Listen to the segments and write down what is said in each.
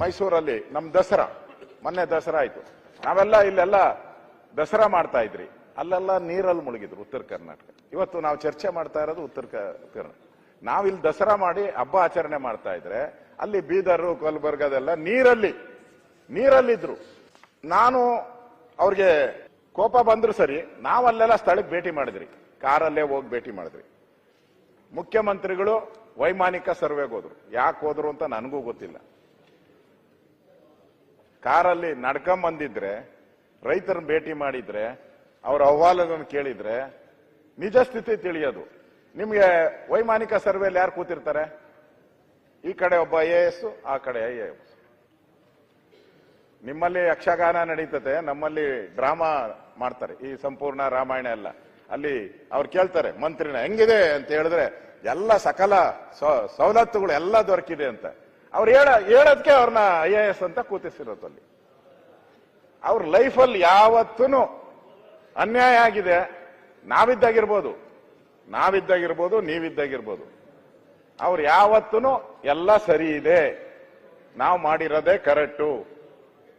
ಮೈಸೂರಲ್ಲಿ ನಮ್ ದಸರಾ. ಮೊನ್ನೆ ದಸರಾ ಆಯ್ತು. ನಾವೆಲ್ಲ ಇಲ್ಲೆಲ್ಲ ದಸರಾ ಮಾಡ್ತಾ ಇದ್ರಿ. ಅಲ್ಲೆಲ್ಲ ನೀರಲ್ಲಿ ಮುಳುಗಿದ್ರು ಉತ್ತರ ಕರ್ನಾಟಕ. ಇವತ್ತು ನಾವು ಚರ್ಚೆ ಮಾಡ್ತಾ ಇರೋದು ಉತ್ತರ ಕರ್ನಾಟಕ ಕರ್ನಾಟಕ ನಾವಿಲ್ಲಿ ದಸರಾ ಮಾಡಿ ಹಬ್ಬ ಆಚರಣೆ ಮಾಡ್ತಾ ಇದ್ರೆ ಅಲ್ಲಿ ಬೀದರು ಕಲಬುರ್ಗದೆಲ್ಲ ನೀರಲ್ಲಿ, ನೀರಲ್ಲಿದ್ರು. ನಾನು ಅವ್ರಿಗೆ ಕೋಪ ಬಂದ್ರು ಸರಿ, ನಾವಲ್ಲೆಲ್ಲ ಸ್ಥಳಕ್ಕೆ ಭೇಟಿ ಮಾಡಿದ್ರಿ. ಕಾರಲ್ಲೇ ಹೋಗಿ ಭೇಟಿ ಮಾಡಿದ್ರಿ. ಮುಖ್ಯಮಂತ್ರಿಗಳು ವೈಮಾನಿಕ ಸರ್ವೆಗೆ ಹೋದ್ರು. ಯಾಕೆ ಹೋದ್ರು ಅಂತ ನನಗೂ ಗೊತ್ತಿಲ್ಲ. ಕಾರಲ್ಲಿ ನಡ್ಕೊಂಡ್ ಬಂದಿದ್ರೆ, ರೈತರನ್ನ ಭೇಟಿ ಮಾಡಿದ್ರೆ, ಅವ್ರ ಅಹವಾಲನ್ನು ಕೇಳಿದ್ರೆ, ನಿಜ ಸ್ಥಿತಿ ತಿಳಿಯೋದು. ನಿಮ್ಗೆ ವೈಮಾನಿಕ ಸರ್ವೆಯಲ್ಲಿ ಯಾರು ಕೂತಿರ್ತಾರೆ? ಈ ಕಡೆ ಒಬ್ಬ ಐ ಎ ಎಸ್ ಆ ಕಡೆ ಐ ಎ ಎಸ್ ನಿಮ್ಮಲ್ಲಿ ಯಕ್ಷಗಾನ ನಡೀತದೆ, ನಮ್ಮಲ್ಲಿ ಡ್ರಾಮಾ ಮಾಡ್ತಾರೆ. ಈ ಸಂಪೂರ್ಣ ರಾಮಾಯಣ ಎಲ್ಲ. ಅಲ್ಲಿ ಅವ್ರು ಕೇಳ್ತಾರೆ, ಮಂತ್ರಿನ, ಹೆಂಗಿದೆ? ಅಂತ ಹೇಳಿದ್ರೆ, ಎಲ್ಲ ಸಕಲ ಸವಲತ್ತುಗಳು ಎಲ್ಲ ದೊರಕಿದೆ ಅಂತ. ಅವ್ರು ಹೇಳ ಹೇಳೋದಕ್ಕೆ ಅವ್ರನ್ನ ಐ ಎ ಎಸ್ ಅಂತ ಕೂತಿಸಿರೋದು ಅಲ್ಲಿ. ಅವ್ರ ಲೈಫಲ್ಲಿ ಯಾವತ್ತೂ ಅನ್ಯಾಯ ಆಗಿದೆ. ನಾವಿದ್ದಾಗಿರ್ಬೋದು. ನಾವಿದ್ದಾಗಿರ್ಬೋದು ನೀವಿದ್ದಾಗಿರ್ಬೋದು. ಅವ್ರು ಯಾವತ್ತೂ ಎಲ್ಲ ಸರಿ ಇದೆ. ನಾವು ಮಾಡಿರೋದೇ ಕರೆಕ್ಟು.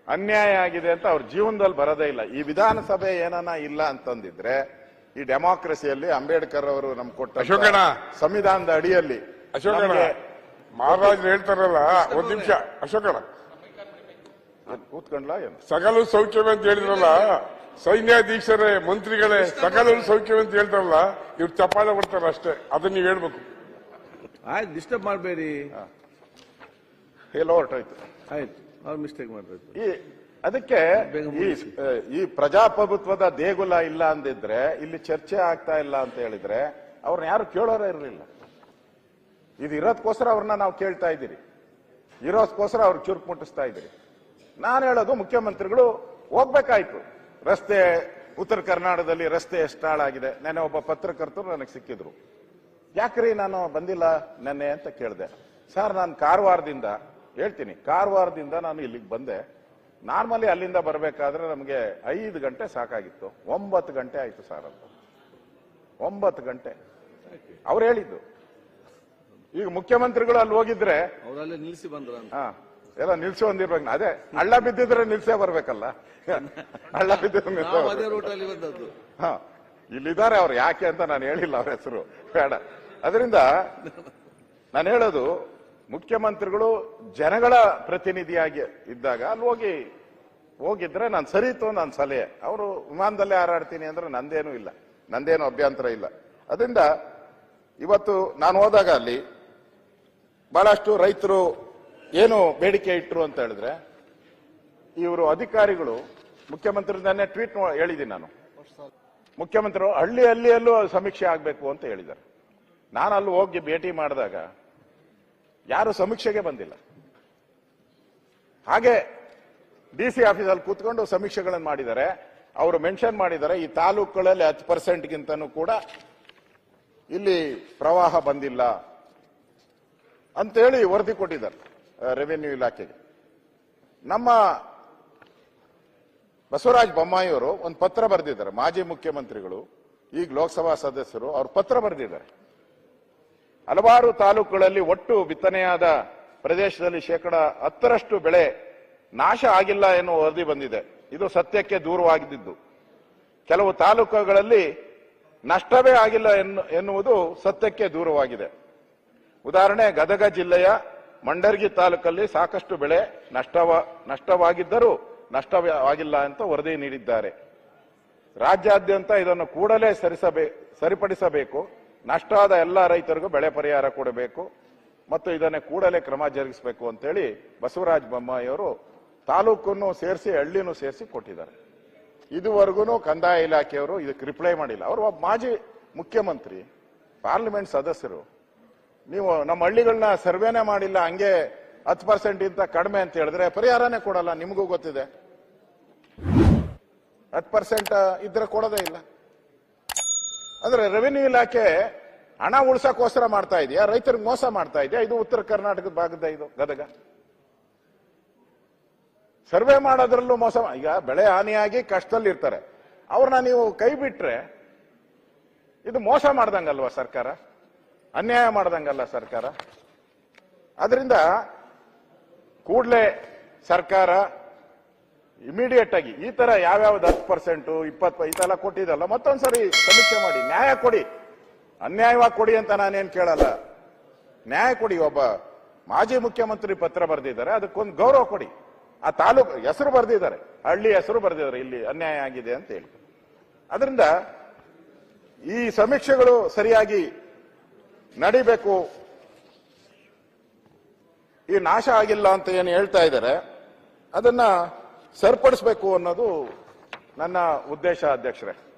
ಅನ್ಯಾಯ ಆಗಿದೆ ಅಂತ ಅವ್ರ ಜೀವನದಲ್ಲಿ ಬರೋದೇ ಇಲ್ಲ. ಈ ವಿಧಾನಸಭೆ ಏನನ್ನ ಇಲ್ಲ ಅಂತಂದಿದ್ರೆ ಈ ಡೆಮಾಕ್ರಸಿಯಲ್ಲಿ ಅಂಬೇಡ್ಕರ್ ಅವರು ನಮ್ಗೆ ಕೊಟ್ಟ. ಸಂವಿಧಾನದ ಅಡಿಯಲ್ಲಿ ಮಹಾರಾಜರು ಹೇಳ್ತಾರಲ್ಲ ಒಂದ್ ನಿಮಿಷ ಅಶೋಕಣ ಕೂತ್ಕೊಂಡ್ಲಾ ಏನು? ಸಕಲ ಸೌಖ್ಯವೇ ಅಂತ ಹೇಳಿದ್ರಲ್ಲ ಸೈನ್ಯಾಧೀಶರೇ ಮಂತ್ರಿಗಳೇ ಸಕಲ ಸೌಖ್ಯವೇ ಅಂತ ಹೇಳ್ತಾರಲ್ಲ ಇವ್ರು ಚಪ್ಪಾಳೆ ಬರ್ತಾರ ಅಷ್ಟೇ ಅದನ್ನ ನೀವು ಹೇಳ್ಬೇಕು. ಆಯ್ತು ಡಿಸ್ಟರ್ಬ್ ಮಾಡಬೇಡಿ. ಎಲ್ಲೋ ಹೊರಟೋಯ್ತು ಆಯ್ತು. ಅವ್ರು ಮಿಸ್ಟೇಕ್ ಮಾಡ್ಬೇಕು. ಈ ಅದಕ್ಕೆ ಈ ಈ ಪ್ರಜಾಪ್ರಭುತ್ವದ ದೇಗುಲ ಇಲ್ಲ ಅಂದಿದ್ರೆ ಇಲ್ಲಿ ಚರ್ಚೆ ಆಗ್ತಾ ಇಲ್ಲ ಅಂತ ಹೇಳಿದ್ರೆ ಅವ್ರನ್ನ ಯಾರು ಕೇಳೋರೇ ಇರಲಿಲ್ಲ. ಇದು ಇರೋದಕ್ಕೋಸ್ಕರ ಅವ್ರನ್ನ ನಾವು ಕೇಳ್ತಾ ಇದ್ದೀರಿ. ಇರೋದಕ್ಕೋಸ್ಕರ ಅವ್ರು ಚುರುಕು ಮುಟ್ಟಿಸ್ತಾ ಇದ್ದೀರಿ. ನಾನು ಹೇಳೋದು ಮುಖ್ಯಮಂತ್ರಿಗಳು ಹೋಗ್ಬೇಕಾಯ್ತು. ರಸ್ತೆ, ಉತ್ತರ ಕರ್ನಾಟಕದಲ್ಲಿ ರಸ್ತೆ ಎಷ್ಟು ಹಾಳಾಗಿದೆ ನೆನ್ನೆ ಒಬ್ಬ ಪತ್ರಕರ್ತರು ನನಗೆ ಸಿಕ್ಕಿದ್ರು. ಯಾಕ್ರಿ ನಾನು ಬಂದಿಲ್ಲ ನೆನ್ನೆ ಅಂತ ಕೇಳಿದೆ. ಸರ್, ನಾನು ಕಾರವಾರದಿಂದ ಹೇಳ್ತೀನಿ. ಕಾರವಾರದಿಂದ ನಾನು ಇಲ್ಲಿಗೆ ಬಂದೆ. ನಾರ್ಮಲಿ ಅಲ್ಲಿಂದ ಬರಬೇಕಾದ್ರೆ ನಮಗೆ ಐದು ಗಂಟೆ ಸಾಕಾಗಿತ್ತು. ಒಂಬತ್ತು ಗಂಟೆ ಆಯಿತು ಸರ್ ಅಂತ. ಒಂಬತ್ತು ಗಂಟೆ. ಅವ್ರು ಹೇಳಿದ್ದು ಈಗ ಮುಖ್ಯಮಂತ್ರಿಗಳು ಅಲ್ಲಿ ಹೋಗಿದ್ರೆ ಅವರಲ್ಲಿ ನಿಲ್ಸಿ ಬಂದ್ರ ಹಾ ಎಲ್ಲ ನಿಲ್ಸಿ ಬಂದಿರ್ಬೇಕು. ಅದೇ ಹಳ್ಳ ಬಿದ್ದಿದ್ರೆ ನಿಲ್ಸೇ ಬರ್ಬೇಕಲ್ಲ. ಹಳ್ಳ ಬಿದ್ದಿದ್ರೆ ನಿಲ್ಸೇ. ರೂಟಲ್ಲಿ ಬಂದದ್ದು. ಹಾ ಇಲ್ಲಿದ್ದಾರೆ ಅವ್ರು. ಯಾಕೆ ಅಂತ ನಾನು ಹೇಳಿಲ್ಲ ಅವ್ರ ಹೆಸರು. ಬೇಡ. ಅದರಿಂದ ನಾನು ಹೇಳೋದು ಮುಖ್ಯಮಂತ್ರಿಗಳು ಜನಗಳ ಪ್ರತಿನಿಧಿಯಾಗಿ ಇದ್ದಾಗ ಅಲ್ಲಿ ಹೋಗಿ ಹೋಗಿದ್ರೆ ನಾನು ಸರಿತು ನನ್ನ ಸಲಹೆ. ಅವರು ವಿಮಾನದಲ್ಲೇ ಹಾರಾಡ್ತೀನಿ ಅಂದ್ರೆ ನಂದೇನೂ ಇಲ್ಲ. ನಂದೇನು ಅಭ್ಯಂತರ ಇಲ್ಲ. ಅದರಿಂದ ಇವತ್ತು ನಾನು ಹೋದಾಗ ಅಲ್ಲಿ ಬಹಳಷ್ಟು ರೈತರು ಏನು ಬೇಡಿಕೆ ಇಟ್ಟರು ಅಂತ ಹೇಳಿದ್ರೆ, ಇವರು ಅಧಿಕಾರಿಗಳು ಮುಖ್ಯಮಂತ್ರಿ ನೆನ್ನೆ ಟ್ವೀಟ್ ಹೇಳಿದ್ದೀನಿ ನಾನು. ಮುಖ್ಯಮಂತ್ರಿ ಹಳ್ಳಿ ಹಳ್ಳಿಯಲ್ಲೂ ಸಮೀಕ್ಷೆ ಆಗಬೇಕು ಅಂತ ಹೇಳಿದ್ದಾರೆ. ನಾನು ಅಲ್ಲಿ ಹೋಗಿ ಭೇಟಿ ಮಾಡಿದಾಗ ಯಾರು ಸಮೀಕ್ಷೆಗೆ ಬಂದಿಲ್ಲ. ಹಾಗೆ ಡಿ ಸಿ ಆಫೀಸಲ್ಲಿ ಕೂತ್ಕೊಂಡು ಸಮೀಕ್ಷೆಗಳನ್ನು ಮಾಡಿದ್ದಾರೆ. ಅವರು ಮೆನ್ಷನ್ ಮಾಡಿದ್ದಾರೆ, ಈ ತಾಲೂಕುಗಳಲ್ಲಿ ಹತ್ತು ಪರ್ಸೆಂಟ್ಗಿಂತನೂ ಕೂಡ ಇಲ್ಲಿ ಪ್ರವಾಹ ಬಂದಿಲ್ಲ. ಅಂತೇಳಿ ವರದಿ ಕೊಟ್ಟಿದ್ದಾರೆ ರೆವೆನ್ಯೂ ಇಲಾಖೆಗೆ. ನಮ್ಮ ಬಸವರಾಜ ಬೊಮ್ಮಾಯಿಯವರು ಒಂದು ಪತ್ರ ಬರೆದಿದ್ದಾರೆ, ಮಾಜಿ ಮುಖ್ಯಮಂತ್ರಿಗಳು, ಈಗ ಲೋಕಸಭಾ ಸದಸ್ಯರು, ಅವರು ಪತ್ರ ಬರೆದಿದ್ದಾರೆ. ಹಲವಾರು ತಾಲೂಕುಗಳಲ್ಲಿ ಒಟ್ಟು ಬಿತ್ತನೆಯಾದ ಪ್ರದೇಶದಲ್ಲಿ ಶೇಕಡ ಹತ್ತರಷ್ಟು ಬೆಳೆ ನಾಶ ಆಗಿಲ್ಲ ಎನ್ನುವ ವರದಿ ಬಂದಿದೆ. ಇದು ಸತ್ಯಕ್ಕೆ ದೂರವಾಗಿದ್ದು. ಕೆಲವು ತಾಲೂಕುಗಳಲ್ಲಿ ನಷ್ಟವೇ ಆಗಿಲ್ಲ ಎನ್ನು- ಎನ್ನುವುದು ಸತ್ಯಕ್ಕೆ ದೂರವಾಗಿದೆ. ಉದಾಹರಣೆ, ಗದಗ ಜಿಲ್ಲೆಯ ಮಂಡರ್ಗಿ ತಾಲೂಕಲ್ಲಿ ಸಾಕಷ್ಟು ಬೆಳೆ ನಷ್ಟವ, ನಷ್ಟವಾಗಿದ್ದರೂ ನಷ್ಟವಾಗಿಲ್ಲ ಅಂತ ವರದಿ ನೀಡಿದ್ದಾರೆ. ರಾಜ್ಯಾದ್ಯಂತ ಇದನ್ನು ಕೂಡಲೇ ಸರಿಸಬೇ, ಸರಿಪಡಿಸಬೇಕು. ನಷ್ಟ ಆದ ಎಲ್ಲ ರೈತರಿಗೂ ಬೆಳೆ ಪರಿಹಾರ ಕೊಡಬೇಕು. ಮತ್ತು ಇದನ್ನೇ ಕೂಡಲೇ ಕ್ರಮ ಜರುಗಿಸಬೇಕು ಅಂತೇಳಿ ಬಸವರಾಜ ಬೊಮ್ಮಾಯಿಯವರು ತಾಲೂಕನ್ನು ಸೇರಿಸಿ, ಹಳ್ಳಿನೂ ಸೇರಿಸಿ ಕೊಟ್ಟಿದ್ದಾರೆ. ಇದುವರೆಗೂ ಕಂದಾಯ ಇಲಾಖೆಯವರು ಇದಕ್ಕೆ ರಿಪ್ಲೈ ಮಾಡಿಲ್ಲ. ಅವರು ಒಬ್ಬ ಮಾಜಿ ಮುಖ್ಯಮಂತ್ರಿ ಪಾರ್ಲಿಮೆಂಟ್ ಸದಸ್ಯರು ನೀವು ನಮ್ಮ ಹಳ್ಳಿಗಳನ್ನ ಸರ್ವೇನೇ ಮಾಡಿಲ್ಲ, ಹಂಗೆ ಹತ್ತು ಪರ್ಸೆಂಟ್ ಇಂತ ಕಡಿಮೆ ಅಂತ ಹೇಳಿದ್ರೆ ಪರಿಹಾರನೇ ಕೊಡಲ್ಲ, ನಿಮಗೂ ಗೊತ್ತಿದೆ. ಹತ್ತು ಪರ್ಸೆಂಟ್ ಇದ್ರೆ ಕೊಡೋದೇ ಇಲ್ಲ. ಅಂದ್ರೆ ರೆವಿನ್ಯೂ ಇಲಾಖೆ ಹಣ ಉಳ್ಸಕ್ಕೋಸ್ಕರ ಮಾಡ್ತಾ ಇದೆಯಾ? ರೈತರಿಗೆ ಮೋಸ ಮಾಡ್ತಾ ಇದೆಯಾ? ಇದು ಉತ್ತರ ಕರ್ನಾಟಕದ ಭಾಗದ ಇದು ಗದಗ ಸರ್ವೆ ಮಾಡೋದ್ರಲ್ಲೂ ಮೋಸ ಈಗ ಬೆಳೆ ಹಾನಿಯಾಗಿ ಕಷ್ಟದಲ್ಲಿ ಇರ್ತಾರೆ. ಅವ್ರನ್ನ ನೀವು ಕೈ ಬಿಟ್ರೆ ಇದು ಮೋಸ ಮಾಡ್ದಂಗಲ್ವಾ ಸರ್ಕಾರ? ಅನ್ಯಾಯ ಮಾಡ್ದಂಗಲ್ಲ ಸರ್ಕಾರ. ಅದರಿಂದ ಕೂಡಲೇ ಸರ್ಕಾರ ಇಮಿಡಿಯೇಟ್ ಆಗಿ ಈ ತರ ಯಾವ್ಯಾವ್ದು ಹತ್ತು ಪರ್ಸೆಂಟು ಇಪ್ಪತ್ತು, ಈ ತರ ಕೊಟ್ಟಿದ್ದಲ್ಲ, ಮತ್ತೊಂದ್ಸರಿ ಸಮೀಕ್ಷೆ ಮಾಡಿ, ನ್ಯಾಯ ಕೊಡಿ. ಅನ್ಯಾಯವಾಗಿ ಕೊಡಿ ಅಂತ ನಾನೇನು ಕೇಳಲ್ಲ. ನ್ಯಾಯ ಕೊಡಿ, ಒಬ್ಬ ಮಾಜಿ ಮುಖ್ಯಮಂತ್ರಿ ಪತ್ರ ಬರೆದಿದ್ದಾರೆ, ಅದಕ್ಕೊಂದು ಗೌರವ ಕೊಡಿ. ಆ ತಾಲೂಕು ಹೆಸರು ಬರೆದಿದ್ದಾರೆ, ಹಳ್ಳಿ ಹೆಸರು ಬರೆದಿದ್ದಾರೆ, ಇಲ್ಲಿ ಅನ್ಯಾಯ ಆಗಿದೆ ಅಂತ ಹೇಳಿ. ಅದರಿಂದ ಈ ಸಮೀಕ್ಷೆಗಳು ಸರಿಯಾಗಿ ನಡಿಬೇಕು. ಈ ನಾಶ ಆಗಿಲ್ಲ ಅಂತ ಏನು ಹೇಳ್ತಾ ಇದ್ದಾರೆ ಅದನ್ನ ಸರಿಪಡಿಸಬೇಕು ಅನ್ನೋದು ನನ್ನ ಉದ್ದೇಶ ಅಧ್ಯಕ್ಷರೇ.